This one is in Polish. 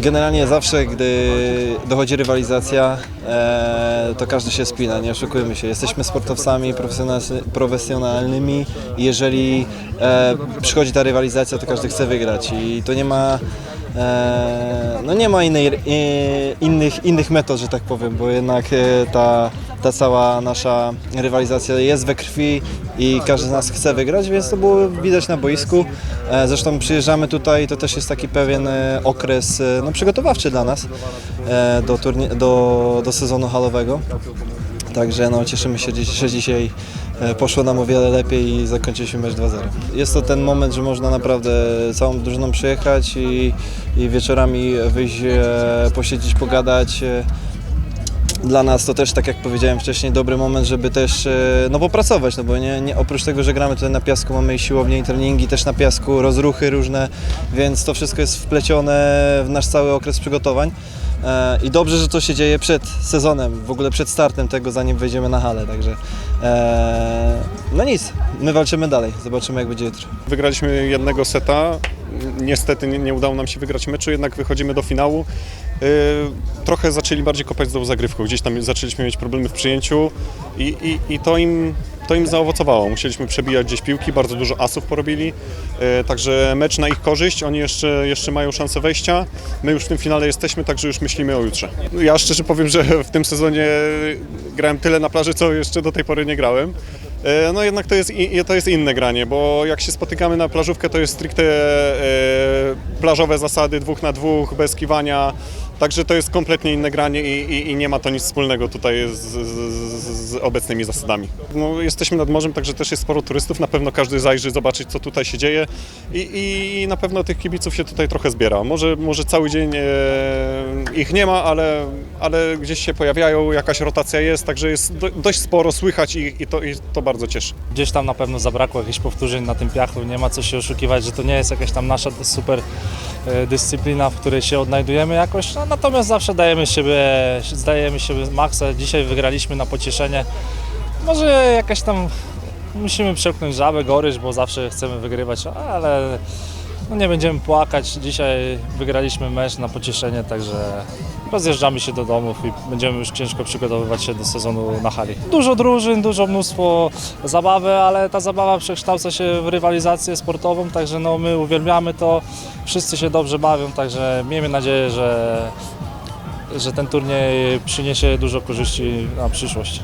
generalnie zawsze, gdy dochodzi rywalizacja, e, to każdy się spina, nie oszukujmy się. Jesteśmy sportowcami profesjonalny- profesjonalnymi i jeżeli e, przychodzi ta rywalizacja, to każdy chce wygrać i to nie ma e, no nie ma innej, e, innych, innych metod, że tak powiem, bo jednak e, ta, ta cała nasza rywalizacja jest we krwi i każdy z nas chce wygrać, więc to było widać na boisku. E, Zresztą przyjeżdżamy tutaj, to też jest taki pewien okres no, przygotowawczy dla nas do, do, do sezonu halowego. Także no, cieszymy się, że dzisiaj e, poszło nam o wiele lepiej i zakończyliśmy mecz 2-0. Jest to ten moment, że można naprawdę całą drużyną przyjechać i, i wieczorami wyjść, e, posiedzieć, pogadać. e, dla nas to też, tak jak powiedziałem wcześniej, dobry moment, żeby też no, popracować, no bo nie, nie, oprócz tego, że gramy tutaj na piasku, mamy i siłownię i treningi też na piasku, rozruchy różne, więc to wszystko jest wplecione w nasz cały okres przygotowań. E, I dobrze, że to się dzieje przed sezonem, w ogóle przed startem tego, zanim wejdziemy na halę, także e, no nic, my walczymy dalej, zobaczymy jak będzie jutro. Wygraliśmy jednego seta. Niestety nie, nie udało nam się wygrać meczu, jednak wychodzimy do finału. Yy, trochę zaczęli bardziej kopać z tą zagrywką. Gdzieś tam zaczęliśmy mieć problemy w przyjęciu i, i, i to, im, to im zaowocowało. Musieliśmy przebijać gdzieś piłki, bardzo dużo asów porobili. Yy, także mecz na ich korzyść. Oni jeszcze, jeszcze mają szansę wejścia. My już w tym finale jesteśmy, także już myślimy o jutrze. Ja szczerze powiem, że w tym sezonie grałem tyle na plaży, co jeszcze do tej pory nie grałem. E, No jednak to jest, to jest inne granie, bo jak się spotykamy na plażówkę, to jest stricte e, plażowe zasady, dwóch na dwóch, bez kiwania. Także to jest kompletnie inne granie i, i, i nie ma to nic wspólnego tutaj z, z, z obecnymi zasadami. No, jesteśmy nad morzem, także też jest sporo turystów. Na pewno każdy zajrzy zobaczyć, co tutaj się dzieje i, i na pewno tych kibiców się tutaj trochę zbiera. Może, może cały dzień e, ich nie ma, ale, ale gdzieś się pojawiają, jakaś rotacja jest, także jest do, dość sporo słychać i, i, to, i to bardzo cieszy. Gdzieś tam na pewno zabrakło jakichś powtórzeń na tym piachu. Nie ma co się oszukiwać, że to nie jest jakaś tam nasza super dyscyplina, w której się odnajdujemy jakoś. No, natomiast zawsze dajemy siebie, zdajemy siebie maksa. Dzisiaj wygraliśmy na pocieszenie. Może jakaś tam musimy przełknąć żabę, goryż, bo zawsze chcemy wygrywać, ale no nie będziemy płakać. Dzisiaj wygraliśmy mecz na pocieszenie, także rozjeżdżamy się do domów i będziemy już ciężko przygotowywać się do sezonu na hali. Dużo drużyn, dużo mnóstwo zabawy, ale ta zabawa przekształca się w rywalizację sportową, także no my uwielbiamy to, wszyscy się dobrze bawią, także miejmy nadzieję, że, że ten turniej przyniesie dużo korzyści na przyszłość.